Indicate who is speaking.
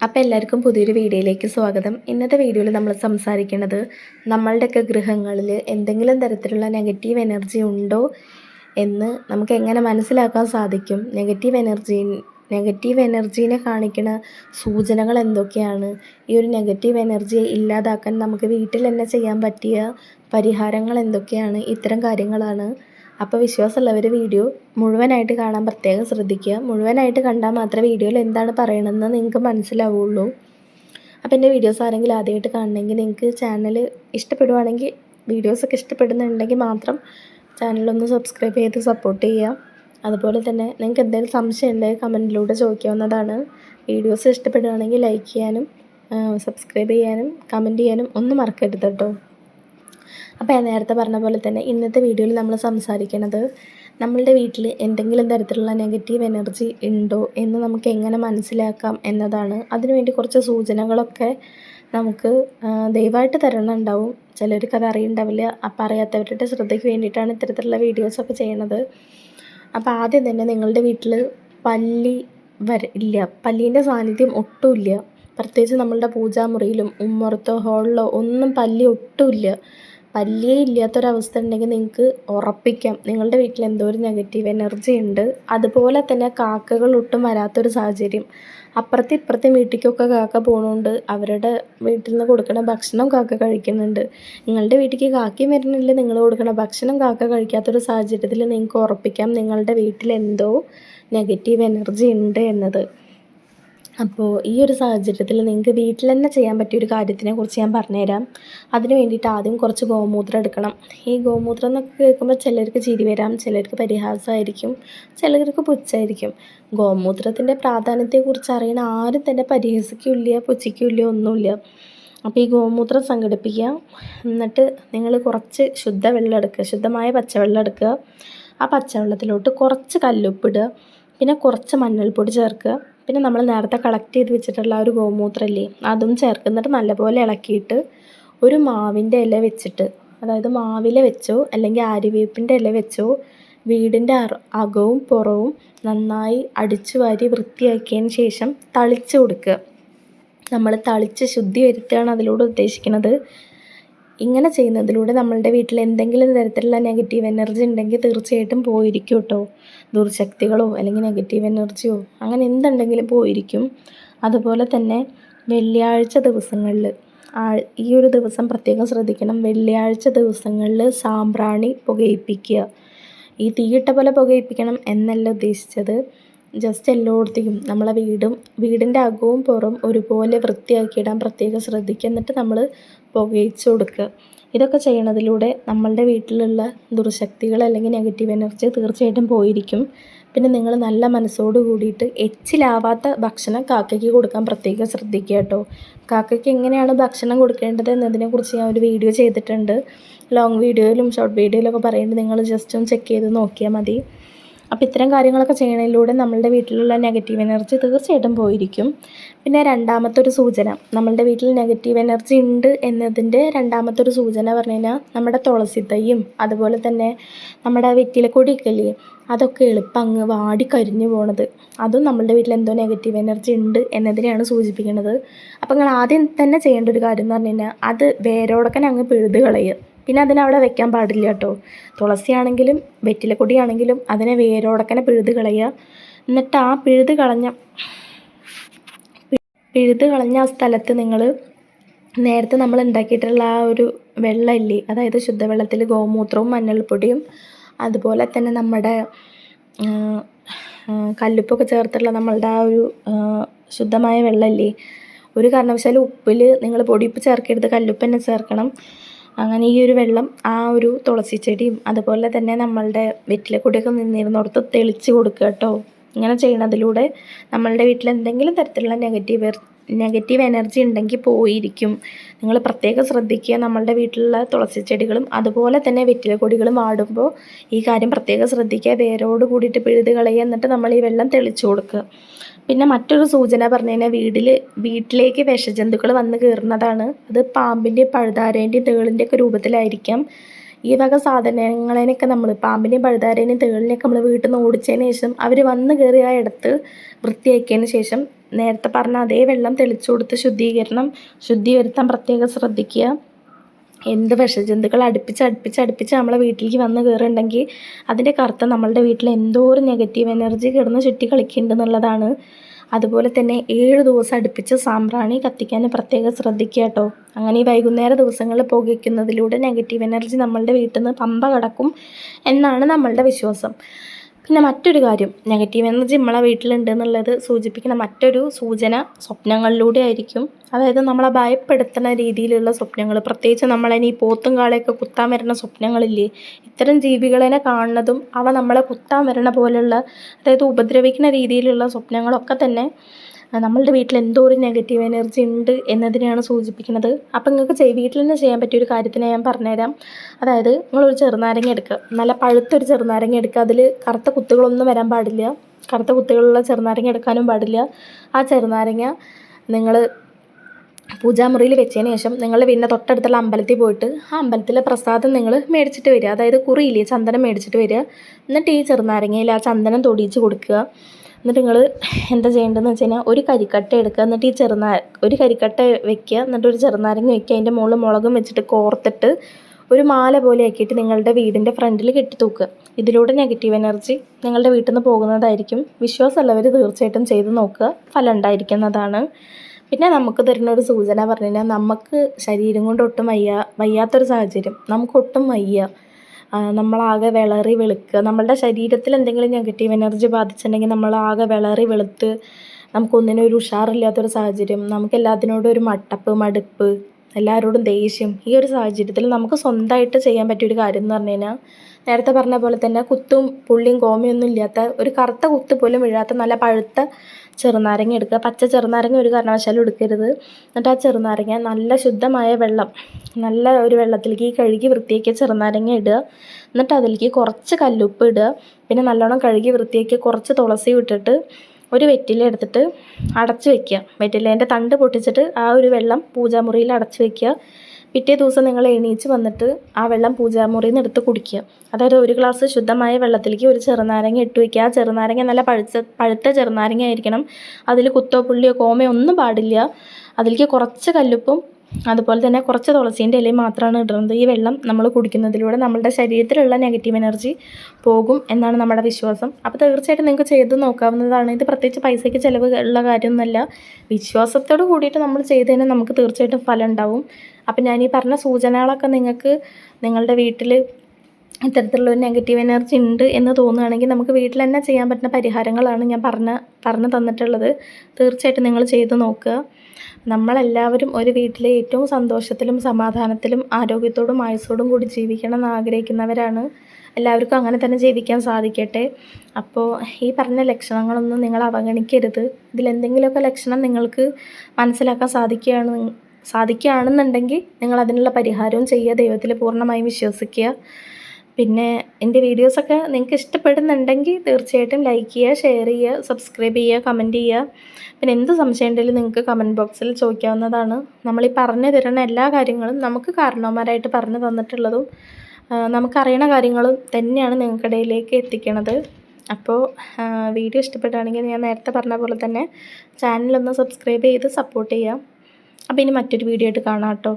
Speaker 1: അപ്പോൾ എല്ലാവർക്കും പുതിയൊരു വീഡിയോയിലേക്ക് സ്വാഗതം. ഇന്നത്തെ വീഡിയോയിൽ നമ്മൾ സംസാരിക്കുന്നത് നമ്മളുടെയൊക്കെ ഗൃഹങ്ങളിൽ എന്തെങ്കിലും തരത്തിലുള്ള നെഗറ്റീവ് എനർജി ഉണ്ടോ എന്ന് നമുക്ക് എങ്ങനെ മനസ്സിലാക്കാൻ സാധിക്കും? നെഗറ്റീവ് എനർജി നെഗറ്റീവ് എനർജീനെ കാണിക്കുന്ന സൂചനകൾ എന്തൊക്കെയാണ്? ഈ ഒരു നെഗറ്റീവ് എനർജിയെ ഇല്ലാതാക്കാൻ നമുക്ക് വീട്ടിൽ തന്നെ ചെയ്യാൻ പറ്റിയ പരിഹാരങ്ങൾ എന്തൊക്കെയാണ്? ഇത്തരം കാര്യങ്ങളാണ് അപ്പോൾ വിശ്വാസമുള്ളവർ വീഡിയോ മുഴുവനായിട്ട് കാണാൻ പ്രത്യേകം ശ്രദ്ധിക്കുക. മുഴുവനായിട്ട് കണ്ടാൽ മാത്രമേ വീഡിയോയിൽ എന്താണ് പറയണമെന്ന് നിങ്ങൾക്ക് മനസ്സിലാവുള്ളൂ. അപ്പോൾ എന്റെ വീഡിയോസ് ആരെങ്കിലും ആദ്യമായിട്ട് കാണണമെങ്കിൽ നിങ്ങൾക്ക് ചാനൽ ഇഷ്ടപ്പെടുവാണെങ്കിൽ വീഡിയോസൊക്കെ ഇഷ്ടപ്പെടുന്നുണ്ടെങ്കിൽ മാത്രം ചാനലൊന്ന് സബ്സ്ക്രൈബ് ചെയ്ത് സപ്പോർട്ട് ചെയ്യുക. അതുപോലെ തന്നെ നിങ്ങൾക്ക് എന്തെങ്കിലും സംശയം ഉണ്ടെങ്കിൽ കമന്റിലൂടെ ചോദിക്കാവുന്നതാണ്. വീഡിയോസ് ഇഷ്ടപ്പെടുകയാണെങ്കിൽ ലൈക്ക് ചെയ്യാനും സബ്സ്ക്രൈബ് ചെയ്യാനും കമന്റ് ചെയ്യാനും ഒന്നും മറക്കരുത് കേട്ടോ. അപ്പോൾ ഞാൻ നേരത്തെ പറഞ്ഞ പോലെ തന്നെ ഇന്നത്തെ വീഡിയോയിൽ നമ്മൾ സംസാരിക്കുന്നത് നമ്മളുടെ വീട്ടിൽ എന്തെങ്കിലും തരത്തിലുള്ള നെഗറ്റീവ് എനർജി ഉണ്ടോ എന്ന് നമുക്ക് എങ്ങനെ മനസ്സിലാക്കാം എന്നതാണ്. അതിനുവേണ്ടി കുറച്ച് സൂചനകളൊക്കെ നമുക്ക് ദയവായിട്ട് തരണുണ്ടാവും. ചിലർക്ക് അത് അറിയണ്ടാവില്ല. അപ്പം അറിയാത്തവരുടെ ശ്രദ്ധയ്ക്ക് വേണ്ടിയിട്ടാണ് ഇത്തരത്തിലുള്ള വീഡിയോസൊക്കെ ചെയ്യുന്നത് അപ്പോൾ ആദ്യം തന്നെ നിങ്ങളുടെ വീട്ടിൽ പല്ലി വര ഇല്ല പല്ലീന്റെ സാന്നിധ്യം ഒട്ടുമില്ല പ്രത്യേകിച്ച് നമ്മളുടെ പൂജാമുറിയിലും ഉമ്മറത്തോ ഹോളിലോ ഒന്നും പല്ലി ഒട്ടുമില്ല പല്ലിയേ ഇല്ലാത്തൊരവസ്ഥ ഉണ്ടെങ്കിൽ നിങ്ങൾക്ക് ഉറപ്പിക്കാം. നിങ്ങളുടെ വീട്ടിൽ എന്തോ ഒരു നെഗറ്റീവ് എനർജി ഉണ്ട്. അതുപോലെ തന്നെ കാക്കകൾ ഒട്ടും വരാത്തൊരു സാഹചര്യം. അപ്പുറത്തെ ഇപ്പുറത്തെ വീട്ടിലേക്കൊക്കെ കാക്ക പോകുന്നുണ്ട് അവരുടെ വീട്ടിൽ നിന്ന് കൊടുക്കുന്ന ഭക്ഷണം കാക്ക കഴിക്കുന്നുണ്ട്. നിങ്ങളുടെ വീട്ടിലേക്ക് കാക്കയും വരുന്നില്ല നിങ്ങൾ കൊടുക്കുന്ന ഭക്ഷണം കാക്ക കഴിക്കാത്തൊരു സാഹചര്യത്തിൽ നിങ്ങൾക്ക് ഉറപ്പിക്കാം നിങ്ങളുടെ വീട്ടിൽ എന്തോ നെഗറ്റീവ് എനർജി ഉണ്ട് എന്നത്. അപ്പോൾ ഈ ഒരു സാഹചര്യത്തിൽ നിങ്ങൾക്ക് വീട്ടിൽ തന്നെ ചെയ്യാൻ പറ്റിയ ഒരു കാര്യത്തിനെ കുറിച്ച് ഞാൻ പറഞ്ഞുതരാം. അതിന് വേണ്ടിയിട്ട് ആദ്യം കുറച്ച് ഗോമൂത്രം എടുക്കണം. ഈ ഗോമൂത്രം എന്നൊക്കെ കേൾക്കുമ്പോൾ ചിലർക്ക് ചിരി വരാം ചിലർക്ക് പരിഹാസമായിരിക്കും ചിലർക്ക് പുച്ഛമായിരിക്കും ഗോമൂത്രത്തിന്റെ പ്രാധാന്യത്തെക്കുറിച്ച് അറിയണ ആരും തന്നെ പരിഹസിക്കില്ല പുച്ഛിക്കില്ല ഒന്നുമില്ല. അപ്പോൾ ഈ ഗോമൂത്രം സംഘടിപ്പിക്കുക. എന്നിട്ട് നിങ്ങൾ കുറച്ച് ശുദ്ധവെള്ളം എടുക്കുക. ശുദ്ധമായ പച്ചവെള്ളം എടുക്കുക. ആ പച്ചവെള്ളത്തിലോട്ട് കുറച്ച് കല്ലുപ്പിടുക പിന്നെ കുറച്ച് മഞ്ഞൾപ്പൊടി ചേർക്കുക. പിന്നെ നമ്മൾ നേരത്തെ കളക്ട് ചെയ്ത് വെച്ചിട്ടുള്ള ഒരു ഗോമൂത്രമില്ലേ അതും ചേർക്കുന്നിട്ട് നല്ലപോലെ ഇളക്കിയിട്ട് ഒരു മാവിന്റെ ഇല വെച്ചിട്ട് അതായത് മാവില വെച്ചോ അല്ലെങ്കിൽ ആര്യവേപ്പിന്റെ ഇല വെച്ചോ വീടിന്റെ അകവും പുറവും നന്നായി അടിച്ചു വാരി വൃത്തിയാക്കിയതിന് ശേഷം തളിച്ച് കൊടുക്കുക. നമ്മൾ തളിച്ച് ശുദ്ധി വരുത്തുകയാണ് അതിലൂടെ ഉദ്ദേശിക്കുന്നത്. ഇങ്ങനെ ചെയ്യുന്നതിലൂടെ നമ്മളുടെ വീട്ടിൽ എന്തെങ്കിലും തരത്തിലുള്ള നെഗറ്റീവ് എനർജി ഉണ്ടെങ്കിൽ തീർച്ചയായിട്ടും പോയിരിക്കും കേട്ടോ ദുർശക്തികളോ അല്ലെങ്കിൽ നെഗറ്റീവ് എനർജിയോ അങ്ങനെ എന്തുണ്ടെങ്കിലും പോയിരിക്കും. അതുപോലെ തന്നെ വെള്ളിയാഴ്ച ദിവസങ്ങളിൽ ഈ ഒരു ദിവസം പ്രത്യേകം ശ്രദ്ധിക്കണം. വെള്ളിയാഴ്ച ദിവസങ്ങളിൽ സാമ്പ്രാണി പുകയിപ്പിക്കുക. ഈ തീയിട്ട പോലെ പുകയിപ്പിക്കണം എന്നല്ല ഉദ്ദേശിച്ചത്. ജസ്റ്റ് എല്ലായിടത്തേക്കും നമ്മളെ വീടും വീടിന്റെ അകവും പുറം ഒരുപോലെ വൃത്തിയാക്കിയിടാൻ പ്രത്യേകം ശ്രദ്ധിക്കുക. എന്നിട്ട് നമ്മൾ പുകയിച്ച് കൊടുക്കുക. ഇതൊക്കെ ചെയ്യണതിലൂടെ നമ്മളുടെ വീട്ടിലുള്ള ദുർശക്തികൾ അല്ലെങ്കിൽ നെഗറ്റീവ് എനർജി തീർച്ചയായിട്ടും പോയിരിക്കും. പിന്നെ നിങ്ങൾ നല്ല മനസ്സോട് കൂടിയിട്ട് എച്ചിലാവാത്ത ഭക്ഷണം കാക്കയ്ക്ക് കൊടുക്കാൻ പ്രത്യേകം ശ്രദ്ധിക്കുക കേട്ടോ. കാക്കയ്ക്ക് എങ്ങനെയാണ് ഭക്ഷണം കൊടുക്കേണ്ടത് എന്നതിനെക്കുറിച്ച് ഞാൻ ഒരു വീഡിയോ ചെയ്തിട്ടുണ്ട്. ലോങ് വീഡിയോയിലും ഷോർട്ട് വീഡിയോയിലൊക്കെ പറയുന്നത് നിങ്ങൾ ജസ്റ്റ് ഒന്ന് ചെക്ക് ചെയ്ത് നോക്കിയാൽ മതി. അപ്പോൾ ഇത്തരം കാര്യങ്ങളൊക്കെ ചെയ്യുന്നതിലൂടെ നമ്മളുടെ വീട്ടിലുള്ള നെഗറ്റീവ് എനർജി തീർച്ചയായിട്ടും പോയിരിക്കും. പിന്നെ രണ്ടാമത്തെ ഒരു സൂചന നമ്മളുടെ വീട്ടിൽ നെഗറ്റീവ് എനർജി ഉണ്ട് എന്നതിന്റെ രണ്ടാമത്തെ ഒരു സൂചന പറഞ്ഞു കഴിഞ്ഞാൽ നമ്മുടെ തുളസി തൈയും അതുപോലെ തന്നെ നമ്മുടെ വെറ്റിലെ കൊടിക്കല്ലേ അതൊക്കെ എളുപ്പം അങ്ങ് വാടി കരിഞ്ഞു പോണത്. അതും നമ്മളുടെ വീട്ടിൽ എന്തോ നെഗറ്റീവ് എനർജി ഉണ്ട് എന്നതിനെയാണ് സൂചിപ്പിക്കുന്നത്. അപ്പോൾ നിങ്ങൾ ആദ്യം തന്നെ ചെയ്യേണ്ട ഒരു കാര്യം എന്ന് പറഞ്ഞു കഴിഞ്ഞാൽ അത് വേരോടൊക്കെ അങ്ങ് പിഴുത് കളയുക പിന്നെ അതിനവിടെ വെക്കാൻ പാടില്ല കേട്ടോ. തുളസിയാണെങ്കിലും വെറ്റിലക്കൊടിയാണെങ്കിലും അതിനെ വേരോടക്കനെ പിഴുത് കളയുക. എന്നിട്ട് ആ പിഴുത് കളഞ്ഞ പിഴുത് കളഞ്ഞ ആ സ്ഥലത്ത് നിങ്ങൾ നേരത്തെ നമ്മൾ ഉണ്ടാക്കിയിട്ടുള്ള ആ ഒരു വെള്ളമില്ലേ അതായത് ശുദ്ധവെള്ളത്തിൽ ഗോമൂത്രവും മഞ്ഞൾപ്പൊടിയും അതുപോലെ തന്നെ നമ്മുടെ കല്ലുപ്പൊക്കെ ചേർത്തുള്ള നമ്മളുടെ ആ ഒരു ശുദ്ധമായ വെള്ളമില്ലേ ഒരു കാരണവശാലും ഉപ്പിൽ നിങ്ങൾ പൊടിയുപ്പ് ചേർക്കരുത് കല്ലുപ്പ് തന്നെ ചേർക്കണം. അങ്ങനെ ഈ ഒരു വെള്ളം ആ ഒരു തുളസി ചെടിയും അതുപോലെ തന്നെ നമ്മളുടെ വീട്ടിലെ കൂടെയൊക്കെ നിന്നിരുന്നോടത്ത് തെളിച്ച് കൊടുക്കുക കേട്ടോ. ഇങ്ങനെ ചെയ്യുന്നതിലൂടെ നമ്മളുടെ വീട്ടിൽ എന്തെങ്കിലും തരത്തിലുള്ള നെഗറ്റീവ് നെഗറ്റീവ് എനർജി ഉണ്ടെങ്കിൽ പോയിരിക്കും. നിങ്ങൾ പ്രത്യേകം ശ്രദ്ധിക്കുക. നമ്മളുടെ വീട്ടിലുള്ള തുളസി ചെടികളും അതുപോലെ തന്നെ വെറ്റില കൊടികളും ആടുമ്പോൾ ഈ കാര്യം പ്രത്യേകം ശ്രദ്ധിക്കുക. വേരോട് കൂടിയിട്ട് പിഴുത് കളയുക. എന്നിട്ട് നമ്മൾ ഈ വെള്ളം തെളിച്ചു കൊടുക്കുക. പിന്നെ മറ്റൊരു സൂചന പറഞ്ഞു കഴിഞ്ഞാൽ വീട്ടിൽ വീട്ടിലേക്ക് വിഷജന്തുക്കൾ വന്ന് കയറുന്നതാണ്. അത് പാമ്പിന്റെയും പഴുതാരേന്റെയും തേളിന്റെയൊക്കെ രൂപത്തിലായിരിക്കാം. ഈ വക സാധനങ്ങളെയൊക്കെ നമ്മൾ പാമ്പിനെയും പഴുതാരേനെയും തേളിനെയൊക്കെ നമ്മൾ വീട്ടിൽ നിന്ന് ഓടിച്ചതിന് ശേഷം അവർ വന്ന് കയറിയ ഇടത്ത് വൃത്തിയാക്കിയതിന് ശേഷം നേരത്തെ പറഞ്ഞ അതേ വെള്ളം തെളിച്ചു കൊടുത്ത് ശുദ്ധീകരണം ശുദ്ധി വരുത്താൻ പ്രത്യേകം ശ്രദ്ധിക്കുക. എന്ത് വിഷജന്തുക്കൾ അടുപ്പിച്ച് അടുപ്പിച്ച് അടുപ്പിച്ച് നമ്മളെ വീട്ടിലേക്ക് വന്ന് കയറുന്നുണ്ടെങ്കിൽ അതിന്റെ കറുത്ത നമ്മളുടെ വീട്ടിൽ എന്തോ ഒരു നെഗറ്റീവ് എനർജി കിടന്ന് ചുറ്റി കളിക്കുന്നുണ്ട് എന്നുള്ളതാണ് അതുപോലെ തന്നെ ഏഴ് ദിവസം അടുപ്പിച്ച് സാമ്പ്രാണി കത്തിക്കാൻ പ്രത്യേകം ശ്രദ്ധിക്കുക കേട്ടോ. അങ്ങനെ ഈ വൈകുന്നേര ദിവസങ്ങളിൽ പുകയ്ക്കുന്നതിലൂടെ നെഗറ്റീവ് എനർജി നമ്മളുടെ വീട്ടിൽ നിന്ന് പമ്പ കടക്കും എന്നാണ് നമ്മളുടെ വിശ്വാസം. പിന്നെ മറ്റൊരു കാര്യം നെഗറ്റീവ് എനർജി നമ്മളെ വീട്ടിലുണ്ട് എന്നുള്ളത് സൂചിപ്പിക്കുന്ന മറ്റൊരു സൂചന സ്വപ്നങ്ങളിലൂടെ ആയിരിക്കും. അതായത് നമ്മളെ ഭയപ്പെടുത്തുന്ന രീതിയിലുള്ള സ്വപ്നങ്ങൾ പ്രത്യേകിച്ച് നമ്മളതിന് ഈ പോത്തും കാളയൊക്കെ കുത്താൻ വരുന്ന സ്വപ്നങ്ങളില്ലേ ഇത്തരം ജീവികളെ കാണുന്നതും അവ നമ്മളെ കുത്താൻ വരണ പോലുള്ള അതായത് ഉപദ്രവിക്കുന്ന രീതിയിലുള്ള സ്വപ്നങ്ങളൊക്കെ തന്നെ നമ്മളുടെ വീട്ടിൽ എന്തോ ഒരു നെഗറ്റീവ് എനർജി ഉണ്ട് എന്നതിനെയാണ് സൂചിപ്പിക്കുന്നത്. അപ്പം നിങ്ങൾക്ക് വീട്ടിൽ തന്നെ ചെയ്യാൻ പറ്റിയ ഒരു കാര്യത്തിന് ഞാൻ പറഞ്ഞുതരാം. അതായത് നിങ്ങളൊരു ചെറുനാരങ്ങ എടുക്കുക. നല്ല പഴുത്തൊരു ചെറുനാരങ്ങ എടുക്കുക. അതിൽ കറുത്ത കുത്തുകളൊന്നും വരാൻ പാടില്ല. കറുത്ത കുത്തുകളുള്ള ചെറുനാരങ്ങ എടുക്കാനും പാടില്ല. ആ ചെറുനാരങ്ങ നിങ്ങൾ പൂജാമുറിയിൽ വെച്ചതിന് ശേഷം നിങ്ങൾ പിന്നെ തൊട്ടടുത്തുള്ള അമ്പലത്തിൽ പോയിട്ട് ആ അമ്പലത്തിലെ പ്രസാദം നിങ്ങൾ മേടിച്ചിട്ട് വരിക. അതായത് കുറിയില്ലേ ചന്ദനം മേടിച്ചിട്ട് വരിക. എന്നിട്ട് ഈ ചെറുനാരങ്ങയിൽ ആ ചന്ദനം തൊടിയിച്ച് കൊടുക്കുക. എന്നിട്ട് നിങ്ങൾ എന്താ ചെയ്യേണ്ടതെന്ന് വെച്ച് കഴിഞ്ഞാൽ ഒരു കരിക്കട്ട എടുക്കുക. എന്നിട്ട് ഈ ചെറുനാ ഒരു കരിക്കട്ട വെക്കുക. എന്നിട്ട് ഒരു ചെറുനാരങ്ങ വെക്കുക. അതിന്റെ മുകളിൽ മുളകും വെച്ചിട്ട് കോർത്തിട്ട് ഒരു മാല പോലെ ആക്കിയിട്ട് നിങ്ങളുടെ വീടിന്റെ ഫ്രണ്ടിൽ കെട്ടി തൂക്കുക. ഇതിലൂടെ നെഗറ്റീവ് എനർജി നിങ്ങളുടെ വീട്ടിൽ നിന്ന് പോകുന്നതായിരിക്കും. വിശ്വാസമുള്ളവർ തീർച്ചയായിട്ടും ചെയ്ത് നോക്കുക. ഫലം ഉണ്ടായിരിക്കുന്നതാണ്. പിന്നെ നമുക്ക് തരുന്ന ഒരു സൂചന പറഞ്ഞു കഴിഞ്ഞാൽ നമുക്ക് ശരീരം കൊണ്ട് ഒട്ടും വയ്യ വയ്യാത്തൊരു സാഹചര്യം. നമുക്കൊട്ടും വയ്യ. നമ്മളാകെ വിളറി വെളുക്കുക. നമ്മളുടെ ശരീരത്തിൽ എന്തെങ്കിലും നെഗറ്റീവ് എനർജി ബാധിച്ചിട്ടുണ്ടെങ്കിൽ നമ്മളാകെ വിളറി വെളുത്ത് നമുക്കൊന്നിനും ഒരു ഉഷാറില്ലാത്തൊരു സാഹചര്യം. നമുക്ക് എല്ലാത്തിനോടും ഒരു മട്ടപ്പ് മടുപ്പ് എല്ലാവരോടും ദേഷ്യം ഈ ഒരു സാഹചര്യത്തിൽ നമുക്ക് സ്വന്തമായിട്ട് ചെയ്യാൻ പറ്റിയൊരു കാര്യം എന്ന് പറഞ്ഞു കഴിഞ്ഞാൽ നേരത്തെ പറഞ്ഞ പോലെ തന്നെ കുത്തും പുള്ളിയും കോമയൊന്നും ഇല്ലാത്ത ഒരു കറുത്ത കുത്ത് പോലും വീഴാത്ത നല്ല പഴുത്ത ചെറുനാരങ്ങ എടുക്കുക. പച്ച ചെറുനാരങ്ങ ഒരു കാരണവശാലും എടുക്കരുത്. എന്നിട്ട് ആ ചെറുനാരങ്ങ നല്ല ശുദ്ധമായ വെള്ളം നല്ല ഒരു വെള്ളത്തിലേക്ക് കഴുകി വൃത്തിയാക്കിയ ചെറുനാരങ്ങ ഇടുക. എന്നിട്ട് അതിലേക്ക് കുറച്ച് കല്ലുപ്പ് ഇടുക. പിന്നെ നല്ലോണം കഴുകി വൃത്തിയാക്കി കുറച്ച് തുളസി ഇട്ടിട്ട് ഒരു വെറ്റില എടുത്തിട്ട് അടച്ചു വെക്കുക. വെറ്റിലേന്റെ തണ്ട് പൊട്ടിച്ചിട്ട് ആ ഒരു വെള്ളം പൂജാമുറിയിൽ അടച്ചു വെക്കുക. പിറ്റേ ദിവസം നിങ്ങൾ എണീച്ച് വന്നിട്ട് ആ വെള്ളം പൂജാമുറിയിൽ നിന്ന് എടുത്ത് കുടിക്കുക. അതായത് ഒരു ഗ്ലാസ് ശുദ്ധമായ വെള്ളത്തിലേക്ക് ഒരു ചെറുനാരങ്ങ ഇട്ട് വയ്ക്കുക ആ ചെറുനാരങ്ങ നല്ല പഴുത്ത പഴുത്ത ചെറുനാരങ്ങ ആയിരിക്കണം. അതിൽ കുത്തോ പുള്ളിയോ കോമയോ ഒന്നും പാടില്ല. അതിലേക്ക് കുറച്ച് കല്ലുപ്പും അതുപോലെ തന്നെ കുറച്ച് തുളസീന്റെ ഇലയും മാത്രമാണ് ഇടുന്നത് ഈ വെള്ളം നമ്മൾ കുടിക്കുന്നതിലൂടെ നമ്മളുടെ ശരീരത്തിലുള്ള നെഗറ്റീവ് എനർജി പോകും എന്നാണ് നമ്മുടെ വിശ്വാസം. അപ്പോൾ തീർച്ചയായിട്ടും നിങ്ങൾക്ക് ചെയ്ത് നോക്കാവുന്നതാണ്. ഇത് പ്രത്യേകിച്ച് പൈസയ്ക്ക് ചിലവ് ഉള്ള കാര്യമൊന്നുമല്ല. വിശ്വാസത്തോട് കൂടിയിട്ട് നമ്മൾ ചെയ്ത് കഴിഞ്ഞാൽ നമുക്ക് തീർച്ചയായിട്ടും ഫലം ഉണ്ടാവും. അപ്പം ഞാൻ ഈ പറഞ്ഞ സൂചനകളൊക്കെ നിങ്ങൾക്ക് നിങ്ങളുടെ വീട്ടിൽ ഇത്തരത്തിലുള്ള ഒരു നെഗറ്റീവ് എനർജി ഉണ്ട് എന്ന് തോന്നുകയാണെങ്കിൽ നമുക്ക് വീട്ടിൽ തന്നെ ചെയ്യാൻ പറ്റുന്ന പരിഹാരങ്ങളാണ് ഞാൻ പറഞ്ഞ പറഞ്ഞു തന്നിട്ടുള്ളത്. തീർച്ചയായിട്ടും നിങ്ങൾ ചെയ്ത് നോക്കുക. നമ്മളെല്ലാവരും ഒരു വീട്ടിലെ ഏറ്റവും സന്തോഷത്തിലും സമാധാനത്തിലും ആരോഗ്യത്തോടും ആയുസോടും കൂടി ജീവിക്കണം എന്ന് ആഗ്രഹിക്കുന്നവരാണ്. എല്ലാവർക്കും അങ്ങനെ തന്നെ ജീവിക്കാൻ സാധിക്കട്ടെ. അപ്പോൾ ഈ പറഞ്ഞ ലക്ഷണങ്ങളൊന്നും നിങ്ങൾ അവഗണിക്കരുത്. ഇതിലെന്തെങ്കിലുമൊക്കെ ലക്ഷണം നിങ്ങൾക്ക് മനസ്സിലാക്കാൻ സാധിക്കുകയാണ് സാധിക്കുകയാണെന്നുണ്ടെങ്കിൽ നിങ്ങൾ അതിനുള്ള പരിഹാരവും ചെയ്യുക ദൈവത്തിൽ പൂർണമായും വിശ്വസിക്കുക. പിന്നെ എന്റെ വീഡിയോസൊക്കെ നിങ്ങൾക്ക് ഇഷ്ടപ്പെടുന്നുണ്ടെങ്കിൽ തീർച്ചയായിട്ടും ലൈക്ക് ചെയ്യുക ഷെയർ ചെയ്യുക സബ്സ്ക്രൈബ് ചെയ്യുക കമന്റ് ചെയ്യുക. പിന്നെ എന്ത് സംശയം ഉണ്ടെങ്കിലും നിങ്ങൾക്ക് കമന്റ് ബോക്സിൽ ചോദിക്കാവുന്നതാണ്. നമ്മൾ നമ്മളീ പറഞ്ഞു തരുന്ന എല്ലാ കാര്യങ്ങളും നമുക്ക് കാരണവന്മാരായിട്ട് പറഞ്ഞു തന്നിട്ടുള്ളതും നമുക്കറിയണ കാര്യങ്ങളും തന്നെയാണ് നിങ്ങൾക്കിടയിലേക്ക് എത്തിക്കണത്. അപ്പോൾ വീഡിയോ ഇഷ്ടപ്പെടുകയാണെങ്കിൽ ഞാൻ നേരത്തെ പറഞ്ഞ പോലെ തന്നെ ചാനലൊന്ന് സബ്സ്ക്രൈബ് ചെയ്ത് സപ്പോർട്ട് ചെയ്യാം അപ്പോൾ ഇനി മറ്റൊരു വീഡിയോ ആയിട്ട് കാണാം കേട്ടോ.